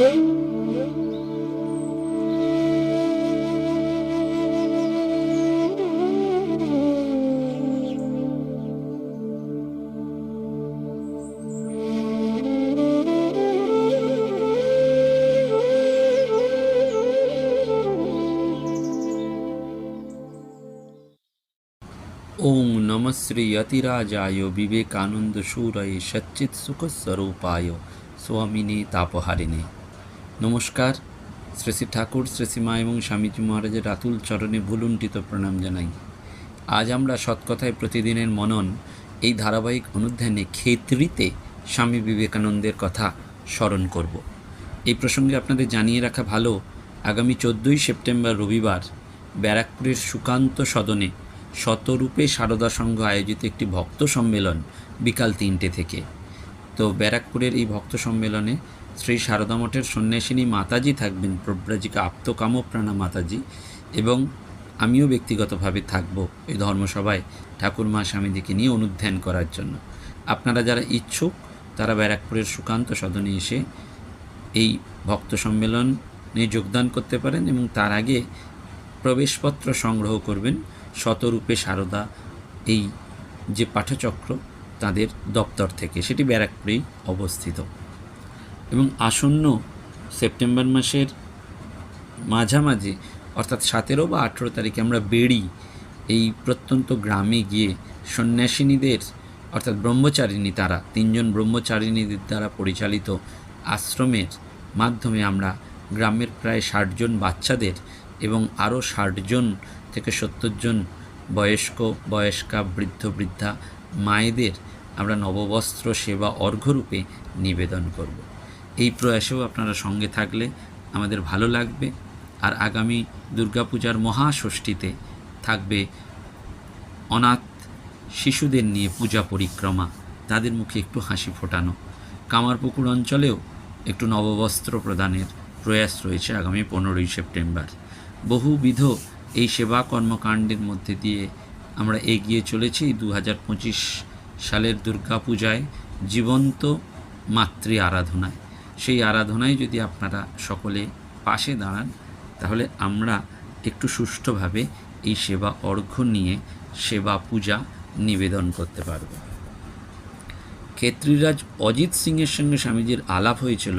ওং নম শ্রী অতিরাজায় বিবেকানন্দ সুরয়ে সচ্চিৎ সুখস্বরূপায় স্বামিনী তাপহারিণী নমস্কার। শ্রী শ্রী ঠাকুর, শ্রী মা এবং স্বামীজি মহারাজের রাতুল চরণে ভুলুণ্ঠিত প্রণাম জানাই। আজ আমরা সৎকথায় প্রতিদিনের মনন এই ধারাবাহিক অনুধ্যানে ক্ষেত্রীতে স্বামী বিবেকানন্দের কথা স্মরণ করব। এই প্রসঙ্গে আপনাদের জানিয়ে রাখা ভালো, আগামী চোদ্দোই সেপ্টেম্বর রবিবার ব্যারাকপুরের সুকান্ত সদনে শতরূপে সারদা সংঘ আয়োজিত একটি ভক্ত সম্মেলন বিকাল তিনটে থেকে। তো ব্যারাকপুরের এই ভক্ত সম্মেলনে শ্রী সারদা মঠের সন্ন্যাসিনী মাতাজি থাকবেন প্রব্রাজিকা আপ্তকামপ্রাণা মাতাজি এবং আমিও ব্যক্তিগতভাবে থাকব এই ধর্মসভায় ঠাকুর মা স্বামীজিকে নিয়ে অনুধ্যান করার জন্য। আপনারা যারা ইচ্ছুক, তারা ব্যারাকপুরের সুকান্ত সদনে এসে এই ভক্ত সম্মেলনে যোগদান করতে পারেন এবং তার আগে প্রবেশপত্র সংগ্রহ করবেন। শতরূপে সারদা এই যে পাঠচক্র তাদের দপ্তর থেকে, সেটি ব্যারাকপুরেই অবস্থিত। এবং আসন্ন সেপ্টেম্বর মাসের মাঝামাঝি, অর্থাৎ সতেরো বা আঠেরো তারিখে আমরা বেড়ি এই প্রত্যন্ত গ্রামে গিয়ে সন্ন্যাসিনীদের, অর্থাৎ ব্রহ্মচারিণী তারা, তিনজন ব্রহ্মচারিণীদের দ্বারা পরিচালিত আশ্রমের মাধ্যমে আমরা গ্রামের প্রায় ষাটজন বাচ্চাদের এবং আরও ষাটজন থেকে সত্তর জন বয়স্ক, বয়স্কা, বৃদ্ধ, বৃদ্ধা মায়েদের আমরা নববস্ত্র সেবা অর্ঘ্যরূপে নিবেদন করব। এই প্রয়াসেও আপনারা সঙ্গে থাকলে আমাদের ভালো লাগবে। আর আগামী দুর্গাপূজার মহাষষ্ঠীতে থাকবে অনাথ শিশুদের নিয়ে পূজা পরিক্রমা, তাদের মুখে একটু হাসি ফোটানো। কামারপুকুর অঞ্চলেও একটু নববস্ত্র প্রদানের প্রয়াস রয়েছে আগামী পনেরোই সেপ্টেম্বর। বহুবিধ এই সেবা কর্মকাণ্ডের মধ্যে দিয়ে আমরা এগিয়ে চলেছি দু হাজার পঁচিশ সালের দুর্গাপূজায় জীবন্ত মাতৃ আরাধনায়। সেই আরাধনায় যদি আপনারা সকলে পাশে দাঁড়ান, তাহলে আমরা একটু সুষ্ঠুভাবে এই সেবা অর্ঘ্য নিয়ে সেবা পূজা নিবেদন করতে পারব। ক্ষেত্রীরাজ অজিত সিংয়ের সঙ্গে স্বামীজির আলাপ হয়েছিল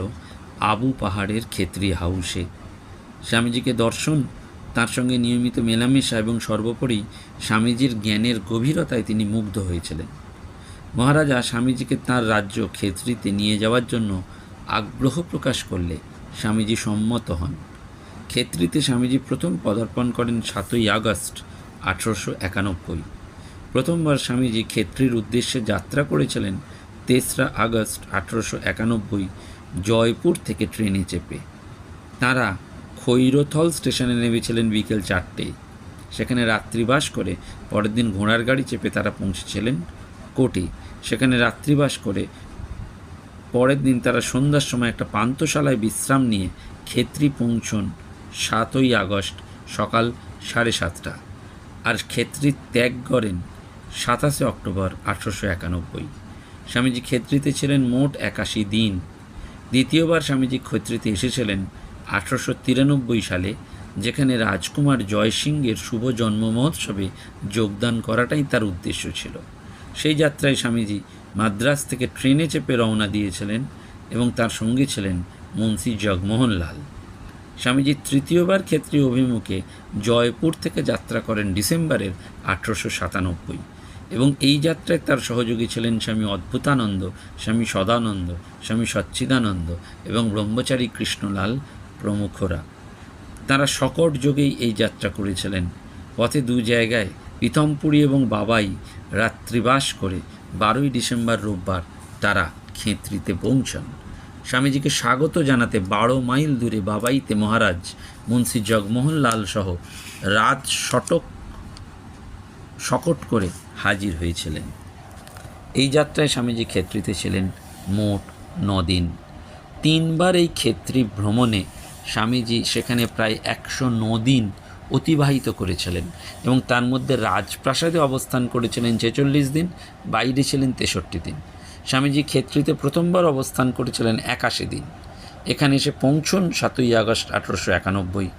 আবু পাহাড়ের ক্ষেত্রী হাউসে। স্বামীজিকে দর্শন, তার সঙ্গে নিয়মিত মেলামেশা এবং সর্বোপরি স্বামীজির জ্ঞানের গভীরতায় তিনি মুগ্ধ হয়েছিলেন। মহারাজা স্বামীজিকে তার রাজ্য ক্ষেত্রীতে নিয়ে যাওয়ার জন্য আগ্রহ প্রকাশ করলে স্বামীজি সম্মত হন। ক্ষেত্রীতে স্বামীজি প্রথম পদার্পণ করেন সাতই আগস্ট, আঠেরোশো একানব্বই। প্রথমবার স্বামীজি ক্ষেত্রীর উদ্দেশ্যে যাত্রা করেছিলেন তেসরা আগস্ট, আঠেরোশো একানব্বই, জয়পুর থেকে ট্রেনে চেপে। তারা খৈরথল স্টেশনে নেমেছিলেন বিকেল চারটে। সেখানে রাত্রিবাস করে পরের দিন ঘোড়ার গাড়ি চেপে তারা পৌঁছেছিলেন কোটে সেখানে রাত্রিবাস করে পরের দিন তারা সন্ধ্যার সময় একটা পান্তশালায় বিশ্রাম নিয়ে ক্ষেত্রী পৌঁছন সাতই আগস্ট সকাল সাড়ে সাতটা। আর ক্ষেত্রী ত্যাগ করেন সাতাশে অক্টোবর আঠেরোশো একানব্বই। স্বামীজি ক্ষেত্রীতে ছিলেন মোট একাশি দিন। দ্বিতীয়বার স্বামীজি ক্ষেত্রীতে এসেছিলেন আঠারোশো তিরানব্বই সালে, যেখানে রাজকুমার জয়সিংহের শুভ জন্ম মহোৎসবে যোগদান করাটাই তার উদ্দেশ্য ছিল। সেই যাত্রায় স্বামীজি মাদ্রাজ থেকে ট্রেনে চেপে রওনা দিয়েছিলেন এবং তার সঙ্গে ছিলেন মুন্সি জগমোহন লাল স্বামীজি তৃতীয়বার ক্ষেত্রীয় অভিমুখে জয়পুর থেকে যাত্রা করেন ডিসেম্বরের আঠেরোশো সাতানব্বই এবং এই যাত্রায় তার সহযোগী ছিলেন স্বামী অদ্ভুতানন্দ, স্বামী সদানন্দ, স্বামী সচ্চিদানন্দ এবং ব্রহ্মচারী কৃষ্ণলাল প্রমুখরা। তারা সকট যোগেই এই যাত্রা করেছিলেন। পথে দু জায়গায় পিতমপুরী এবং বাবাই রাত্রিবাস করে বারোই ডিসেম্বর রোববার তারা খেঁত্রিতে পৌঁছান। স্বামীজিকে স্বাগত জানাতে বারো মাইল দূরে বাবাইতে মহারাজ মুন্সি জগমোহন লাল সহ রাত শটক শকট করে হাজির হয়েছিলেন। এই যাত্রায় স্বামীজি ক্ষেত্রিতে ছিলেন মোট দিন তিনবার এই ক্ষেত্রী ভ্রমণে স্বামীজি সেখানে প্রায় একশো দিন অতিবাহিত করেছিলেন এবং তার মধ্যে রাজপ্রাসাদে অবস্থান করেছিলেন ছেচল্লিশ দিন, বাইরে ছিলেন তেষট্টি দিন। স্বামীজি ক্ষেত্রীতে প্রথমবার অবস্থান করেছিলেন একাশি দিন। এখানে এসে পৌঁছন সাতই আগস্ট আঠেরোশো একানব্বই।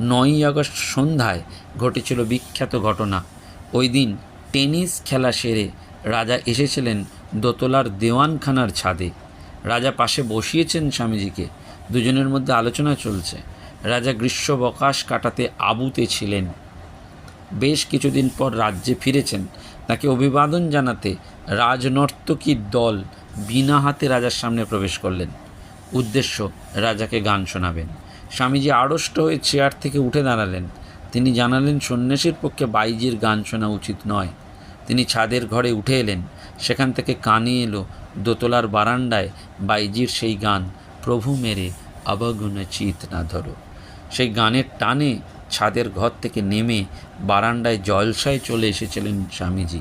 নয়ই আগস্ট সন্ধ্যায় ঘটেছিল বিখ্যাত ঘটনা। ওই দিন টেনিস খেলা সেরে রাজা এসেছিলেন দোতলার দেওয়ানখানার ছাদে। রাজা পাশে বসিয়েছেন স্বামীজিকে। দুজনের মধ্যে আলোচনা চলছে। রাজা গ্রীষ্মবকাশ কাটাতে আবুতে ছিলেন। বেশ কিছুদিন পর রাজ্যে ফিরেছেন। তাকে অভিবাদন জানাতে রাজনর্তকীর দল বিনা হাতে রাজার সামনে প্রবেশ করলেন। উদ্দেশ্য, রাজাকে গান শোনাবেন। স্বামীজি আড়ষ্ট হয়ে চেয়ার থেকে উঠে দাঁড়ালেন। তিনি জানালেন, সন্ন্যাসীর পক্ষে বাইজির গান শোনা উচিত নয়। তিনি ছাদের ঘরে উঠে এলেন। সেখান থেকে কানে এলো, দোতলার বারান্দায় বাইজির সেই গান, প্রভু মেরে অবগুণ চিত না ধরো। সেই গানের টানে ছাদের ঘর থেকে নেমে বারান্দায় জলসায় চলে এসেছিলেন স্বামীজি।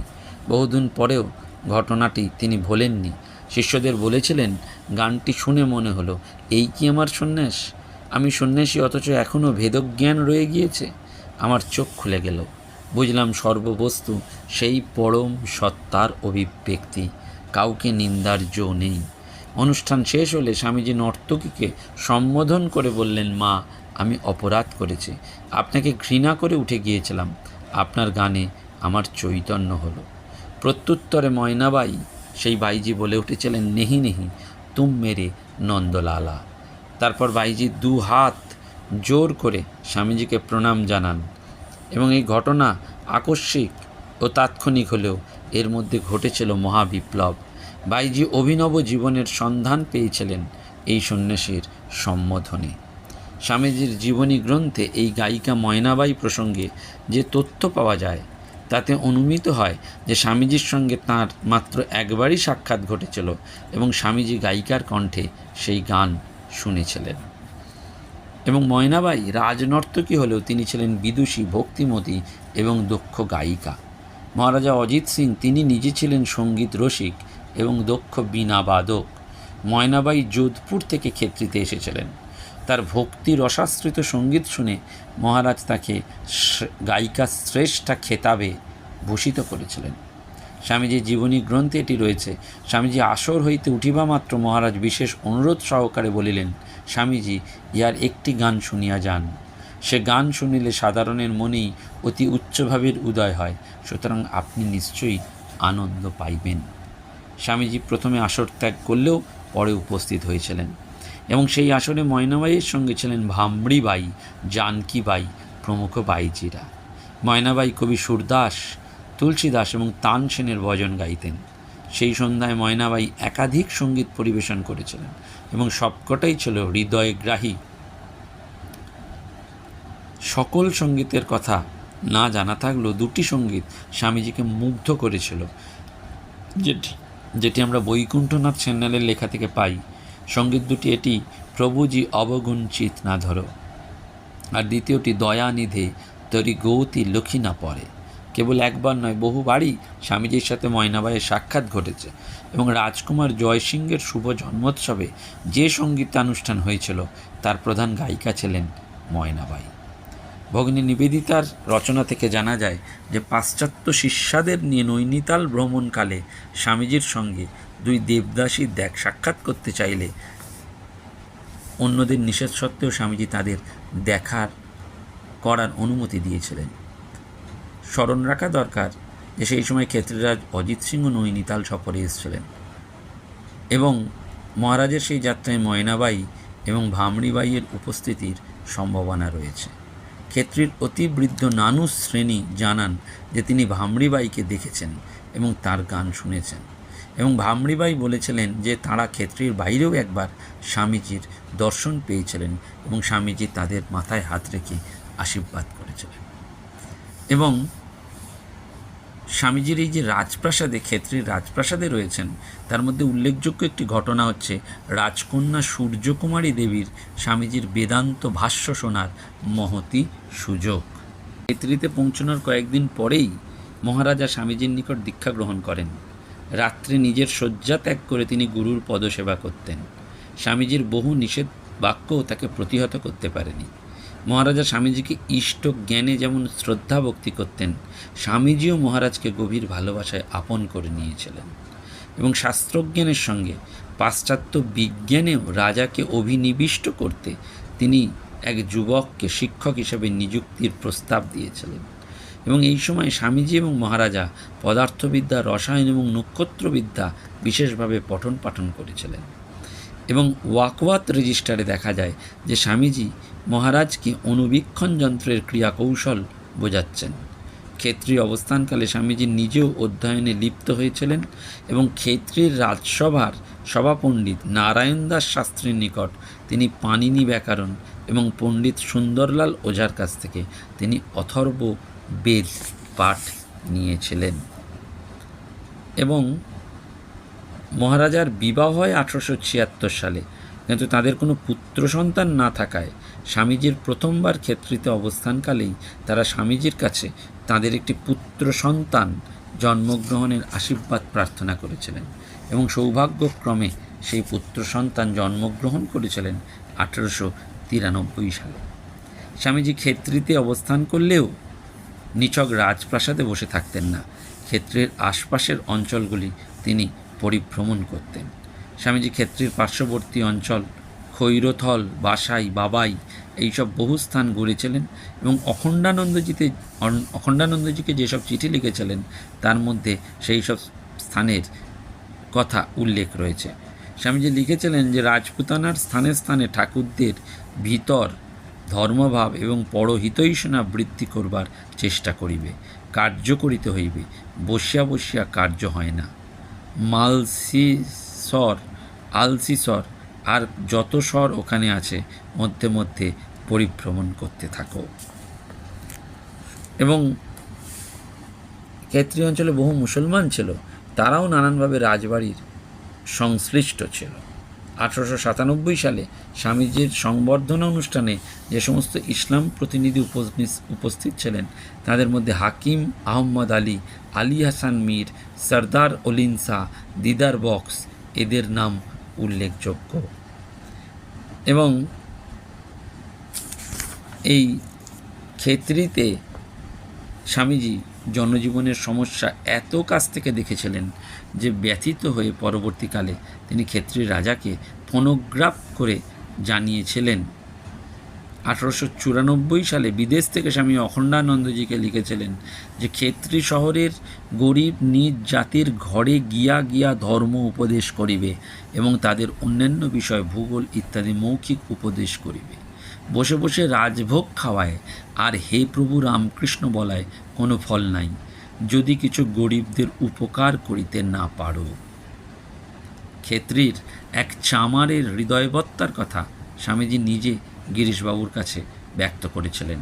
বহুদিন পরেও ঘটনাটি তিনি ভোলেননি। শিষ্যদের বলেছিলেন, গানটি শুনে মনে হলো, এই কি আমার সন্ন্যাস? আমি সন্ন্যাসী, অথচ এখনও ভেদজ্ঞান রয়ে গিয়েছে। আমার চোখ খুলে গেল। বুঝলাম সর্ববস্তু সেই পরম সত্তার অভিব্যক্তি। কাউকে নিন্দার জো নেই। অনুষ্ঠান শেষ হলে স্বামীজি নর্তকীকে সম্বোধন করে বললেন, মা আমি অপরাধ করেছি। আপনাকে ঘৃণা করে উঠে গিয়েছিলাম। আপনার গানে আমার চৈতন্য হলো। প্রত্যুত্তরে ময়নাবাই, সেই বাইজি বলে উঠেছিলেন, নেহি নেহি, তুম মেরে নন্দলালা। তারপর বাইজি দু হাত জোর করে স্বামীজিকে প্রণাম জানান এবং এই ঘটনা আকস্মিক ও তাৎক্ষণিক হলেও এর মধ্যে ঘটেছিল মহাবিপ্লব। বাইজি অভিনব জীবনের সন্ধান পেয়েছিলেন এই সন্ন্যাসীর সম্বোধনে। স্বামীজির জীবনী গ্রন্থে এই গায়িকা ময়নাবাই প্রসঙ্গে যে তথ্য পাওয়া যায়, তাতে অনুমিত হয় যে স্বামীজির সঙ্গে তাঁর মাত্র একবারই সাক্ষাৎ ঘটেছিল এবং স্বামীজি গায়িকার কণ্ঠে সেই গান শুনেছিলেন। এবং ময়নাবাই রাজনর্তকী হলেও তিনি ছিলেন বিদুষী, ভক্তিমতী এবং দক্ষ গায়িকা। মহারাজা অজিত সিং তিনি নিজে ছিলেন সংগীত রসিক এবং দক্ষ বীণাবাদক ময়নাবাই যোধপুর থেকে ক্ষেত্রিতে এসেছিলেন। তার ভক্তি রসাশ্রিত সংগীত শুনে মহারাজ তাকে গায়িকা শ্রেষ্ঠা খেতাবে ভূষিত করেছিলেন। স্বামীজির জীবনী গ্রন্থে এটি রয়েছে। স্বামীজি আসর হইতে উঠিবা মাত্র মহারাজ বিশেষ অনুরোধ সহকারে বলিলেন, স্বামীজি ইহার একটি গান শুনিয়া যান। সে গান শুনিলে সাধারণের মনেই অতি উচ্চভাবের উদয় হয়। সুতরাং আপনি নিশ্চয়ই আনন্দ পাইবেন। স্বামীজি প্রথমে আসর ত্যাগ করলেও পরে উপস্থিত হয়েছিলেন। এবং সেই আসরে ময়নাবাইয়ের সঙ্গে ছিলেন ভামড়িবাই জানকীবাই প্রমুখ বাইজিরা। ময়নাবাই কবি সুরদাস, তুলসীদাস এবং তানসেনের ভজন গাইতেন। সেই সন্ধ্যায় ময়নাবাই একাধিক সংগীত পরিবেশন করেছিলেন এবং সবকটাই ছিল হৃদয়গ্রাহী। সকল সঙ্গীতের কথা না জানা থাকলেও দুটি সংগীত স্বামীজিকে মুগ্ধ করেছিল। যেটি যেটি আমরা বৈকুণ্ঠনাথ চ্যানেলের লেখা থেকে পাই। সংগীত দুটি, এটি, প্রভুজি অবগুণ চিত না ধরো। আর দ্বিতীয়টি, দয়ানিধে তরি গৌতি লক্ষ্মী না পড়ে। কেবল একবার নয়, বহুবারই স্বামীজির সাথে ময়নাবাইয়ের সাক্ষাৎ ঘটেছে এবং রাজকুমার জয়সিংহের শুভ জন্মোৎসবে যে সঙ্গীতানুষ্ঠান হয়েছিল, তার প্রধান গায়িকা ছিলেন ময়নাবাই। ভগ্নী নিবেদিতার রচনা থেকে জানা যায় যে, পাশ্চাত্য শিষ্যাদের নিয়ে নৈনিতাল ভ্রমণকালে স্বামীজির সঙ্গে দুই দেবদাসী দেখ সাক্ষাৎ করতে চাইলে অন্যদের নিষেধ সত্ত্বেও স্বামীজি তাদের দেখার, করার অনুমতি দিয়েছিলেন। স্মরণ রাখা দরকার যে সেই সময় ক্ষেত্ররাজ অজিত সিংহ নৈনিতাল সফরে এসেছিলেন এবং মহারাজের সেই যাত্রায় ময়নাবাই এবং ভামড়িবাইয়ের উপস্থিতির সম্ভাবনা রয়েছে। ক্ষেত্রীর অতি বৃদ্ধ নানু শ্রেণি জানান যে তিনি ভামড়িবাইকে দেখেছেন এবং তার গান শুনেছেন। এবং ভামড়িবাই বলেছিলেন যে তারা ক্ষেত্রীর বাইরেও একবার স্বামীজির দর্শন পেয়েছিলেন এবং স্বামীজি তাদের মাথায় হাত রেখে আশীর্বাদ করেছিলেন। এবং স্বামীজির এই যে রাজপ্রাসাদে, ক্ষেত্রীর রাজপ্রাসাদে রয়েছেন, তার মধ্যে উল্লেখযোগ্য একটি ঘটনা হচ্ছে রাজকন্যা সূর্যকুমারী দেবীর স্বামীজির বেদান্ত ভাষ্য শোনার মহতি সুযোগ। ক্ষেত্রীতে পৌঁছানোর কয়েকদিন পরেই মহারাজা স্বামীজির নিকট দীক্ষা গ্রহণ করেন। রাত্রে নিজের শয্যা ত্যাগ করে তিনি গুরুর পদসেবা করতেন। স্বামীজির বহু নিষেধ বাক্যও তাকে প্রতিহত করতে পারেনি। মহারাজা স্বামীজিকে ইষ্ট জ্ঞানে যেমন শ্রদ্ধা ভক্তি করতেন, স্বামীজিও মহারাজকে গভীর ভালোবাসায় আপন করে নিয়েছিলেন। এবং শাস্ত্রজ্ঞানের সঙ্গে পাশ্চাত্য বিজ্ঞানেও রাজাকে অভিনিবিষ্ট করতে তিনি এক যুবককে শিক্ষক হিসেবে নিযুক্তির প্রস্তাব দিয়েছিলেন। এবং এই সময় স্বামীজি এবং মহারাজা পদার্থবিদ্যা, রসায়ন এবং নক্ষত্রবিদ্যা বিশেষভাবে পঠন পাঠন করেছিলেন। এবং ওয়াকওয়াত রেজিস্টারে দেখা যায় যে স্বামীজি মহারাজকে অনুবীক্ষণ যন্ত্রের ক্রিয়াকৌশল বোঝাচ্ছেন। ক্ষেত্রীয় অবস্থানকালে স্বামীজি নিজেও অধ্যয়নে লিপ্ত হয়েছিলেন এবং ক্ষেত্রীর রাজসভার সভাপণ্ডিত নারায়ণ দাস শাস্ত্রীর নিকট তিনি পানিনি ব্যাকরণ এবং পণ্ডিত সুন্দরলাল ওঝার কাছ থেকে তিনি অথর্ব বেদ পাঠ নিয়েছিলেন। এবং মহারাজার বিবাহ হয় আঠারোশো ছিয়াত্তর সালে। কিন্তু তাদের কোনো পুত্র সন্তান না থাকায় স্বামীজির প্রথমবার ক্ষেত্রিতে অবস্থানকালেই তারা স্বামীজির কাছে তাদের একটি পুত্র সন্তান জন্মগ্রহণের আশীর্বাদ প্রার্থনা করেছিলেন এবং সৌভাগ্যক্রমে সেই পুত্র সন্তান জন্মগ্রহণ করেছিলেন আঠেরোশো তিরানব্বই সালে। স্বামীজি ক্ষেত্রিতে অবস্থান করলেও নিছক রাজপ্রাসাদে বসে থাকতেন না। ক্ষেত্রের আশপাশের অঞ্চলগুলি তিনি পরিভ্রমণ করতেন। স্বামীজি ক্ষেত্রের পার্শ্ববর্তী অঞ্চল, খৈরথল, বাসাই, বাবাই এইসব বহু স্থান ঘুরেছিলেন এবং অখণ্ডানন্দজিতে অখণ্ডানন্দজিকে যেসব চিঠি লিখেছিলেন, তার মধ্যে সেই সব স্থানের কথা উল্লেখ রয়েছে। স্বামীজি লিখেছিলেন যে, রাজপুতানার স্থানে স্থানে ঠাকুরদের ভিতর ধর্মভাব এবং পরহিতৈষণা বৃদ্ধি করবার চেষ্টা করিবে, কার্য করিতে হইবে, বসিয়া বসিয়া কার্য হয় না। মালসিসর, আলসিসর, আর যত স্বর ওখানে আছে, মধ্যে মধ্যে পরিভ্রমণ করতে থাকো। এবং ক্ষেত্রীয় অঞ্চলে বহু মুসলমান ছিল, তারাও নানানভাবে রাজবাড়ির সংশ্লিষ্ট ছিল। আঠারোশো সাতানব্বই সালে স্বামীজির সংবর্ধনা অনুষ্ঠানে যে সমস্ত ইসলাম প্রতিনিধি উপস্থিত- ছিলেন, তাদের মধ্যে হাকিম আহম্মদ আলী আলী হাসান মীর, সর্দার অলিন শাহ, দিদার বক্স, এদের নাম উল্লেখযোগ্য। এবং এই ক্ষেত্রিতে স্বামীজি জনজীবনের সমস্যা এত কাছ থেকে দেখেছিলেন যে ব্যথিত হয়ে পরবর্তীকালে তিনি ক্ষেত্রীর রাজাকে ফোনোগ্রাফ করে জানিয়েছিলেন। আঠারোশো চুরানব্বই সালে বিদেশ থেকে স্বামী অখণ্ডানন্দজিকে লিখেছিলেন যে, ক্ষেত্রী শহরের গরিব নিজ জাতির ঘরে গিয়া গিয়া ধর্ম উপদেশ করিবে এবং তাদের অন্যান্য বিষয়, ভূগোল ইত্যাদি মৌখিক উপদেশ করিবে। বসে বসে রাজভোগ খাওয়ায়, আর হে প্রভু রামকৃষ্ণ বলায় কোনো ফল নাই। যদি কিছু গরিবদের উপকার করিতে না পারো। ক্ষেত্রীর এক চামারের হৃদয়বত্তার কথা স্বামীজি নিজে গিরিশবাবুর কাছে ব্যক্ত করেছিলেন।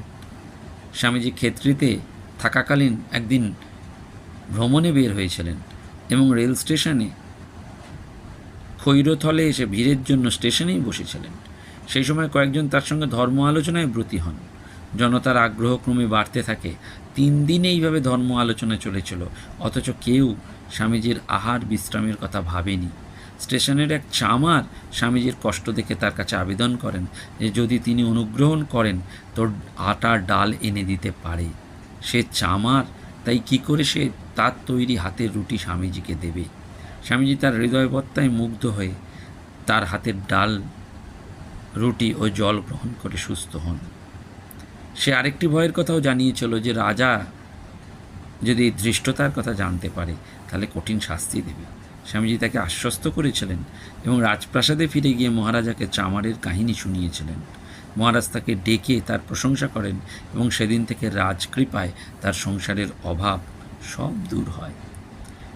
স্বামীজি ক্ষেত্রীতে থাকাকালীন একদিন ভ্রমণে বের হয়েছিলেন এবং রেল স্টেশনে খৈরথলে এসে ভিড়ের জন্য স্টেশনেই বসেছিলেন। সেই সময় কয়েকজন তার সঙ্গে ধর্ম আলোচনায় ব্রতী হন। জনতার আগ্রহ ক্রমে বাড়তে থাকে। তিন দিন এইভাবে ধর্ম আলোচনা চলেছিল। অথচ কেউ স্বামীজির আহার বিশ্রামের কথা ভাবেনি। স্টেশনের এক চামার স্বামীজির কষ্ট দেখে তার কাছে আবেদন করেন যে যদি তিনি অনুগ্রহণ করেন তোর আটার ডাল এনে দিতে পারে। সে চামার, তাই কি করে সে তার তৈরি হাতের রুটি স্বামীজিকে দেবে? স্বামীজি তার হৃদয়বত্তায় মুগ্ধ হয়ে তার হাতের ডাল, রুটি ও জল গ্রহণ করে সুস্থ হন। সে আরেকটি ভয়ের কথাও জানিয়েছিল যে, রাজা যদি ধৃষ্টতার কথা জানতে পারে, তাহলে কঠিন শাস্তি দেবে। স্বামীজি তাকে আশ্বস্ত করেছিলেন এবং রাজপ্রাসাদে ফিরে গিয়ে মহারাজাকে চামারের কাহিনী শুনিয়েছিলেন। মহারাজ তাকে ডেকে তার প্রশংসা করেন এবং সেদিন থেকে রাজকৃপায় তার সংসারের অভাব সব দূর হয়।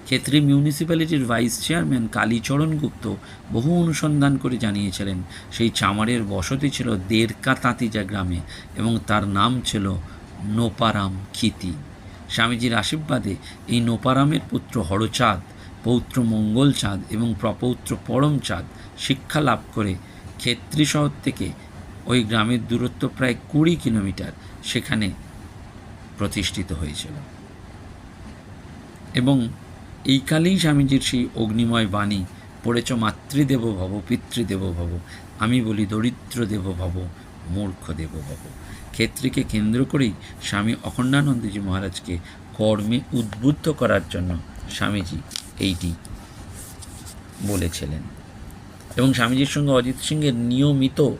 ক্ষেত্রী মিউনিসিপ্যালিটির ভাইস চেয়ারম্যান কালীচরণ গুপ্ত বহু অনুসন্ধান করে জানিয়েছিলেন, সেই চামারের বসতি ছিল দেড়কা তাঁতিজা গ্রামে এবং তার নাম ছিল নোপারাম খিতি স্বামীজির আশীর্বাদে এই নোপারামের পুত্র হরচাঁদ, পৌত্র মঙ্গলচাঁদ এবং প্রপৌত্র পরমচাঁদ শিক্ষা লাভ করে ক্ষেত্রী শহর থেকে ওই গ্রামের দূরত্ব প্রায় কুড়ি কিলোমিটার সেখানে প্রতিষ্ঠিত হয়েছিল। এবং এই কালেই স্বামীজির সেই অগ্নিময় বাণী, পড়েছ মাতৃদেব ভব, পিতৃদেব ভব, আমি বলি দরিদ্র দেব ভব, মূর্খ দেব ভব। ক্ষেত্রীকে কেন্দ্র করেই স্বামী অখণ্ডানন্দজি মহারাজকে কর্মে উদ্বুদ্ধ করার জন্য স্বামীজি এইটি বলেছিলেন। এবং স্বামীজির সঙ্গে অজিত সিংয়ের নিয়মিত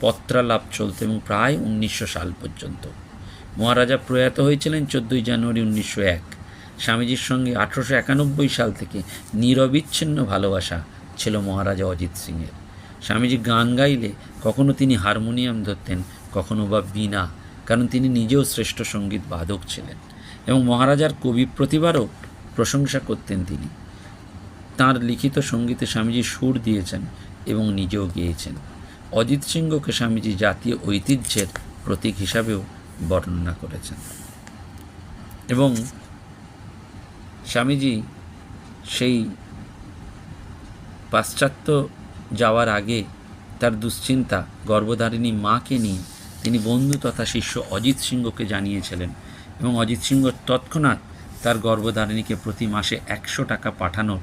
পত্রালাপ চলত এবং প্রায় উনিশশো সাল পর্যন্ত। মহারাজা প্রয়াত হয়েছিলেন চোদ্দোই জানুয়ারি উনিশশো এক। স্বামীজির সঙ্গে আঠেরোশো একানব্বই সাল থেকে নিরবিচ্ছিন্ন ভালোবাসা ছিল মহারাজা অজিত সিংয়ের। স্বামীজি গান গাইলে কখনো তিনি হারমোনিয়াম ধরতেন, কখনো বা বীণা কারণ তিনি নিজেও শ্রেষ্ঠ সংগীত বাদক ছিলেন এবং মহারাজার কবি প্রতিবারও প্রশংসা করতেন তিনি। তার লিখিত সঙ্গীতে স্বামীজি সুর দিয়েছেন এবং নিজেও গেয়েছেন। অজিত সিংহকে স্বামীজি জাতীয় ঐতিহ্যের প্রতীক হিসাবেও বর্ণনা করেছেন। এবং স্বামীজি সেই পাশ্চাত্য যাওয়ার আগে তার দুশ্চিন্তা গর্ভধারিণী মাকে নিয়ে তিনি বন্ধু তথা শিষ্য অজিত সিংহকে জানিয়েছিলেন এবং অজিত সিংহ তৎক্ষণাৎ তার গর্ভধারিণীকে প্রতি মাসে একশো টাকা পাঠানোর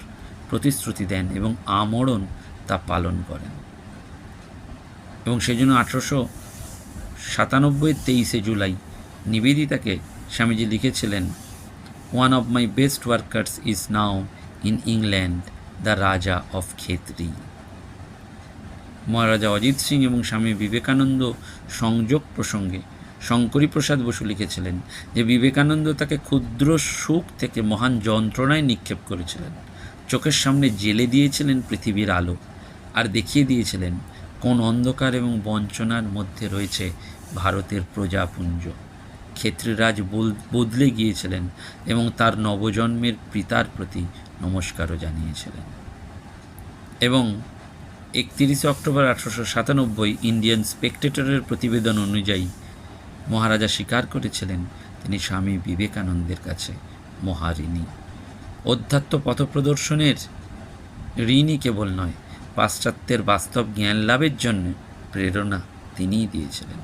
প্রতিশ্রুতি দেন এবং আমরণ তা পালন করেন। এবং সেই জন্য আঠেরোশো সাতানব্বই তেইশে জুলাই নিবেদিতাকে স্বামীজি লিখেছিলেন one of my best workers is now in England the Raja of Khetri Maharaja Ajit Singh এবং স্বামী বিবেকানন্দ সংযোগ প্রসঙ্গে শঙ্করী প্রসাদ বসু লিখেছিলেন যে বিবেকানন্দ তাকে ক্ষুদ্র সুখ থেকে মহান যন্ত্রণায় নিক্ষেপ করেছিলেন। চোখের সামনে জেলে দিয়েছিলেন পৃথিবীর আলো আর দেখিয়ে দিয়েছিলেন কোন অন্ধকার এবং বঞ্চনার মধ্যে রয়েছে ভারতের প্রজাপুঞ্জ। ক্ষেত্রীরাজ বদলে গিয়েছিলেন এবং তার নবজন্মের পিতার প্রতি নমস্কারও জানিয়েছিলেন। এবং একতিরিশে অক্টোবর আঠারোশো সাতানব্বই ইন্ডিয়ান স্পেকটেটরের প্রতিবেদন অনুযায়ী মহারাজা স্বীকার করেছিলেন, তিনি স্বামী বিবেকানন্দের কাছে মহারিণী। অধ্যাত্ম পথপ্রদর্শনের ঋণই কেবল নয়, পাশ্চাত্যের বাস্তব জ্ঞান লাভের জন্য প্রেরণা তিনিই দিয়েছিলেন।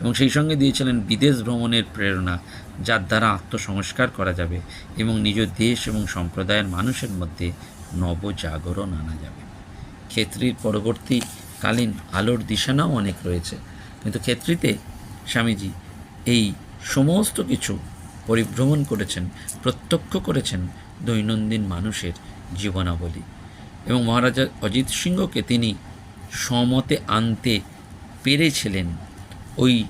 এবং সেই সঙ্গে দিয়েছিলেন বিদেশ ভ্রমণের প্রেরণা, যার দ্বারা আত্মসংস্কার করা যাবে এবং নিজ দেশ এবং সম্প্রদায়ের মানুষের মধ্যে নবজাগরণ আনা যাবে। ক্ষেত্রীর পরবর্তীকালীন আলোর দিশানাও অনেক রয়েছে। কিন্তু ক্ষেত্রীতে স্বামীজি এই সমস্ত কিছু পরিভ্রমণ করেছেন, প্রত্যক্ষ করেছেন দৈনন্দিন মানুষের জীবনাবলী এবং মহারাজা অজিত সিংহকে তিনি সমতে আনতে পেরেছিলেন। ওই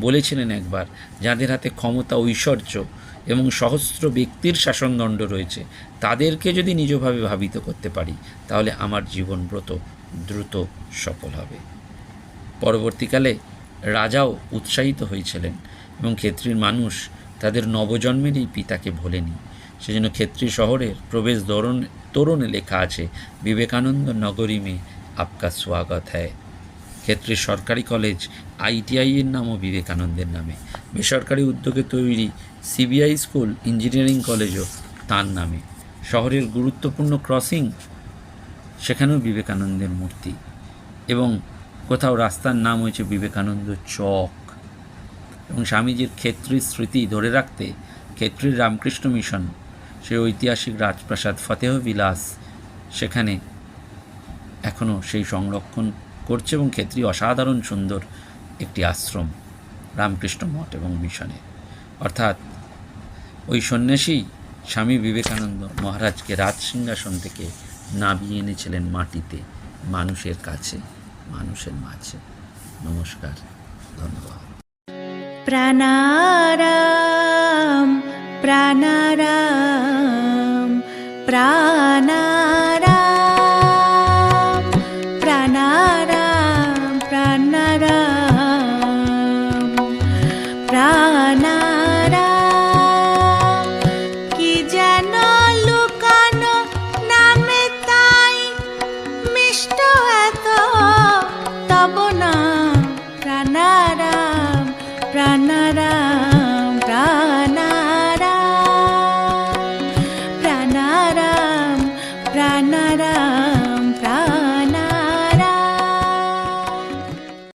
বলেছিলেন একবার, যাদের হাতে ক্ষমতা ঐশ্বর্য এবং সহস্র ব্যক্তির শাসনদণ্ড রয়েছে, তাদেরকে যদি নিজভাবে ভাবিত করতে পারি, তাহলে আমার জীবনব্রত দ্রুত সফল হবে। পরবর্তীকালে রাজাও উৎসাহিত হয়েছিলেন এবং ক্ষেত্রীর মানুষ তাদের নবজন্মের এই পিতাকে ভোলেনি। সেজন্য ক্ষেত্রী শহরের প্রবেশ দরণ তোরণে লেখা আছে, বিবেকানন্দ নগরী মে আপকা স্বাগত হ্যায়। ক্ষেত্রে সরকারি কলেজ আইটিআইয়ের নামও বিবেকানন্দের নামে। বেসরকারি উদ্যোগে তৈরি সিবিআই স্কুল, ইঞ্জিনিয়ারিং কলেজও তার নামে। শহরের গুরুত্বপূর্ণ ক্রসিং সেখানেও বিবেকানন্দের মূর্তি এবং কোথাও রাস্তার নাম হয়েছে বিবেকানন্দ চক। এবং স্বামীজির ক্ষেত্রীর স্মৃতি ধরে রাখতে ক্ষেত্রীর রামকৃষ্ণ মিশন, সেই ঐতিহাসিক রাজপ্রাসাদ ফতেহ বিলাস, সেখানে এখনও সেই সংরক্ষণ করছে এবং ক্ষেত্রী অসাধারণ সুন্দর একটি আশ্রম, রামকৃষ্ণ মঠ এবং মিশনে। অর্থাৎ ওই সন্ন্যাসী স্বামী বিবেকানন্দ মহারাজকে রাজসিংহাসন থেকে নামিয়ে এনেছিলেন মাটিতে, মানুষের কাছে, মানুষের মাঝে। নমস্কার, ধন্যবাদ। প্রাণারাম প্রাণারাম প্রাণা